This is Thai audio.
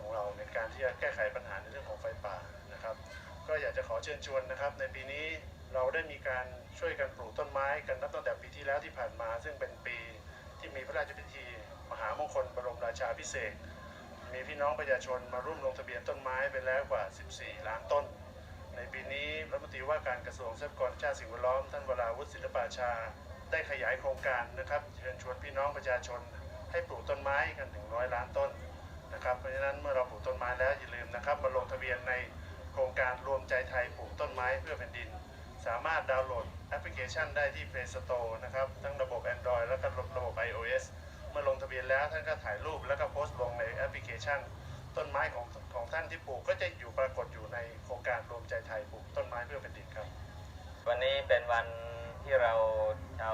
ของเราในการที่จะแก้ไขปัญหาในเรื่องของไฟป่านะครับ ก็อยากจะขอเชิญชวนนะครับ ในปีนี้เราได้มีการช่วยกันปลูกต้นไม้กันนับตั้งแต่ปีที่แล้วที่ผ่านมา ซึ่งเป็นปีที่มีพระราชพิธี มหามงคลบรมราชาพิเศษ มีพี่น้องประชาชนมาร่วมลงทะเบียนต้นไม้ไปแล้วกว่า 14 ล้านต้น ในปีนี้รัฐมนตรีว่าการกระทรวงทรัพยากรชาติสิ่งแวดล้อมท่านวราวุฒิศิลปาชา ได้ขยายโครงการนะครับเชิญชวนพี่น้องประชาชนให้ปลูกต้นไม้กันถึงร้อยล้านต้น นะครับเพราะฉะนั้นเมื่อเราปลูกต้นไม้แล้วอย่าลืมนะครับมาลงทะเบียนในโครงการรวมใจไทยปลูกต้นไม้เพื่อแผ่นดิน สามารถดาวน์โหลดแอปพลิเคชันได้ที่ Play Store นะครับทั้งระบบ Android แล้วก็ระบบ iOS เมื่อลงทะเบียนแล้วท่านก็ถ่ายรูปแล้วก็โพสต์ลงในแอปพลิเคชัน ต้นไม้ของของท่านที่ปลูกก็จะอยู่ปรากฏอยู่ในโครงการรวมใจไทยปลูกต้นไม้เพื่อแผ่นดินครับ วันนี้เป็นวันที่เราชาวพุทธศา